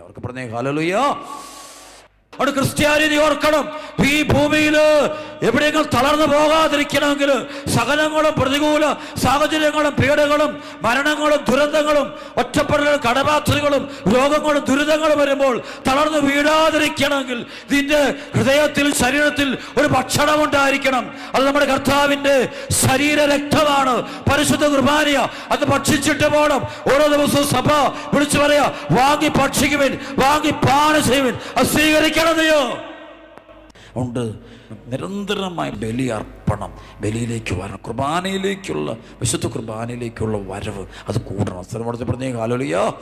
അവർക്ക് പറഞ്ഞേ ഹാലലുയ്യോ അവിടെ ക്രിസ്ത്യാനിതി ഓർക്കണം. ഈ ഭൂമിയിൽ എവിടെയെങ്കിലും തളർന്നു പോകാതിരിക്കണമെങ്കിൽ സകലങ്ങളും പ്രതികൂല സാഹചര്യങ്ങളും പീഡകളും മരണങ്ങളും ദുരന്തങ്ങളും ഒറ്റപ്പെടലും കടബാധ്യതകളും രോഗങ്ങളും ദുരിതങ്ങളും വരുമ്പോൾ തളർന്നു വീഴാതിരിക്കണമെങ്കിൽ നിന്റെ ഹൃദയത്തിൽ ശരീരത്തിൽ ഒരു ഭക്ഷണം ഉണ്ടായിരിക്കണം. അത് നമ്മുടെ കർത്താവിന്റെ ശരീര രക്തമാണ് പരിശുദ്ധ കുർബാനിയ. അത് ഭക്ഷിച്ചിട്ട് പോകണം ഓരോ ദിവസവും സഭ വിളിച്ചു പറയാ വാങ്ങി ഭക്ഷിക്കുവിൻ വാങ്ങി പാന ചെയ്യുവിൻ അത് സ്വീകരിക്കണതയോ ഉണ്ട്. നിരന്തരമായ ബലി അർപ്പണം ബലിയിലേക്ക് വരണം. കുർബാനയിലേക്കുള്ള വിശുദ്ധ കുർബാനയിലേക്കുള്ള വരവ് അത് കൂടണം. സ്ഥലം പറഞ്ഞേ കാലോളിയോ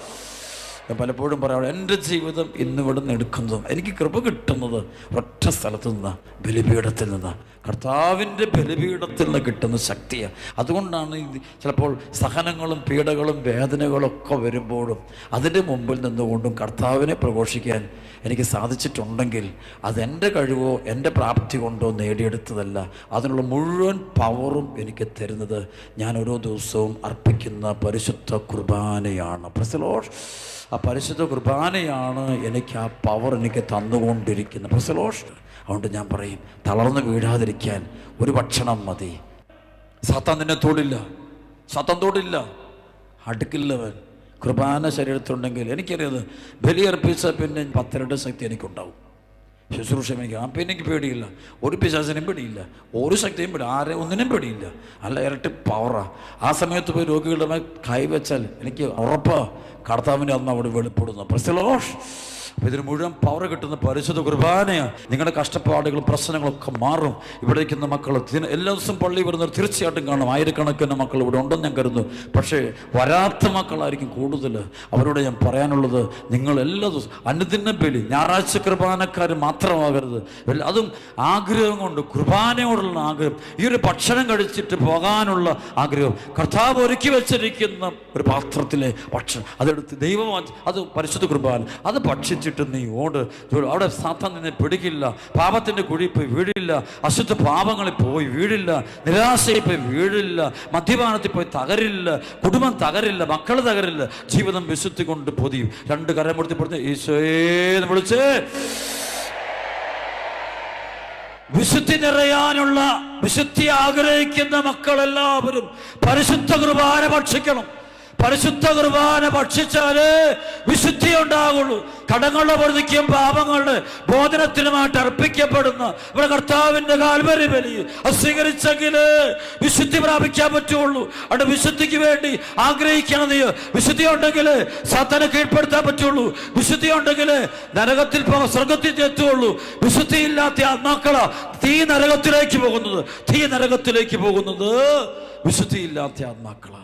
ഞാൻ പലപ്പോഴും പറയാം എന്റെ ജീവിതം ഇന്നിവിടെ നിന്ന് എടുക്കുന്നതും എനിക്ക് കൃപ കിട്ടുന്നത് ഒറ്റ സ്ഥലത്ത് നിന്ന് ബലിപീഠത്തിൽ നിന്ന്. കർത്താവിന്റെ ബലിപീഠത്തിൽ നിന്ന് കിട്ടുന്ന ശക്തിയാണ് അതുകൊണ്ടാണ് ചിലപ്പോൾ സഹനങ്ങളും പീഡകളും വേദനകളൊക്കെ വരുമ്പോഴും അതിന്റെ മുമ്പിൽ നിന്നുകൊണ്ടും കർത്താവിനെ പ്രഘോഷിക്കാൻ എനിക്ക് സാധിച്ചിട്ടുണ്ടെങ്കിൽ അതെന്റെ കഴിവോ എന്റെ പ്രാപ്തി കൊണ്ടോ നേടിയെടുത്തതല്ല. അതിനുള്ള മുഴുവൻ പവറും എനിക്ക് തരുന്നത് ഞാൻ ഓരോ ദിവസവും അർപ്പിക്കുന്ന പരിശുദ്ധ കുർബാനയാണ്. പ്രസലോഷ് ആ പരിശുദ്ധ കുർബാനയാണ് എനിക്ക് ആ പവർ എനിക്ക് തന്നുകൊണ്ടിരിക്കുന്നത്. പ്രസലോഷ് അതുകൊണ്ട് ഞാൻ പറയും തളർന്നു വീഴാതിരിക്കാൻ ഒരു ഭക്ഷണം മതി. സത്തം നിന്നെ തൊടില്ല സത്തം തൊടില്ല അടുക്കില്ലവൻ. കുർബാന ശരീരത്തിലുണ്ടെങ്കിൽ എനിക്കറിയത് ബലിയർപ്പിച്ച പിന്നെ പത്തിരണ്ട് ശക്തി എനിക്കുണ്ടാവും. ശുശ്രൂഷ എനിക്ക് ആ പിന്നെ എനിക്ക് പേടിയില്ല. ഒരു പിശാസിനും പേടിയില്ല. ഒരു ശക്തിയും പേടി ആരെ ഒന്നിനും പേടിയില്ല. അല്ല ഇരട്ടി പവറാണ് ആ. സമയത്ത് പോയി രോഗികളുടെ കൈവച്ചാൽ എനിക്ക് ഉറപ്പാണ് കർത്താവിന്റെ അന്ന് അവിടെ വെളിപ്പെടുന്നു. പ്രസലോഷ് അപ്പൊ ഇതിന് മുഴുവൻ പവർ കിട്ടുന്ന പരിശുദ്ധ കുർബാനയാണ് നിങ്ങളുടെ കഷ്ടപ്പാടുകളും പ്രശ്നങ്ങളൊക്കെ മാറും. ഇവിടെ ഇരിക്കുന്ന മക്കൾ എല്ലാ ദിവസവും പള്ളി വരുന്നവർ തീർച്ചയായിട്ടും കാണും. ആയിരക്കണക്കിന് മക്കൾ ഇവിടെ ഉണ്ടെന്ന് ഞാൻ കരുതുന്നു. പക്ഷേ വരാത്ത മക്കളായിരിക്കും കൂടുതൽ. അവരോട് ഞാൻ പറയാനുള്ളത് നിങ്ങൾ എല്ലാ ദിവസവും അനുദിന ബലി ഞായറാഴ്ച കുർബാനക്കാർ മാത്രമാകരുത്. അതും ആഗ്രഹം കൊണ്ട് കുർബാനയോടുള്ള ആഗ്രഹം. ഈ ഒരു ഭക്ഷണം കഴിച്ചിട്ട് പോകാനുള്ള ആഗ്രഹം. കർത്താവ് ഒരുക്കി വെച്ചിരിക്കുന്ന ഒരു പാത്രത്തിലെ ഭക്ഷണം. അതെടുത്ത് ദൈവം അത് പരിശുദ്ധ കുർബാന. അത് ഭക്ഷിച്ചിട്ട് നീ ഓട്. അവിടെ സാത്താൻ നിന്നെ പിടിക്കില്ല. പാപത്തിന്റെ കുഴി പോയി വീഴില്ല. അശുദ്ധ പാപങ്ങളിൽ പോയി വീഴില്ല. നിരാശയിൽ പോയി വീഴില്ല. മദ്യപാനത്തിൽ പോയി തകരില്ല. കുടുംബം തകരില്ല. മക്കൾ തകരില്ല. ജീവിതം വിശുദ്ധി കൊണ്ട് പൊതിയും. രണ്ട് കരം കൊടുത്തി പൊടുത്ത് ഈശോയെന്ന് വിളിച്ച് വിശുദ്ധി നിറയാനുള്ള വിശുദ്ധി ആഗ്രഹിക്കുന്ന മക്കളെല്ലാവരും പരിശുദ്ധ കുർബാന ഭക്ഷിക്കണം. പരിശുദ്ധ കുർബാന ഭക്ഷിച്ചാൽ വിശുദ്ധി ഉണ്ടാകുള്ളൂ കടങ്ങളുടെ പ്രതിക്കും പാപങ്ങളുടെ ബോധനത്തിനുമായിട്ട് അർപ്പിക്കപ്പെടുന്ന ഇവിടെ കർത്താവിന്റെ കാൽവരി ബലി അസ്വീകരിച്ചെങ്കിൽ വിശുദ്ധി പ്രാപിക്കാൻ പറ്റുള്ളൂ. അവിടെ വിശുദ്ധിക്ക് വേണ്ടി ആഗ്രഹിക്കണം നീ. വിശുദ്ധി ഉണ്ടെങ്കിൽ സത്തനെ കീഴ്പ്പെടുത്താൻ പറ്റുള്ളൂ. വിശുദ്ധി ഉണ്ടെങ്കിൽ നരകത്തിൽ പോകാൻ സ്വർഗത്തിൽ എത്തുള്ളൂ. വിശുദ്ധി ഇല്ലാത്ത ആത്മാക്കളാ തീ നരകത്തിലേക്ക് പോകുന്നത്. തീ നരകത്തിലേക്ക് പോകുന്നത് വിശുദ്ധിയില്ലാത്ത ആത്മാക്കളാ.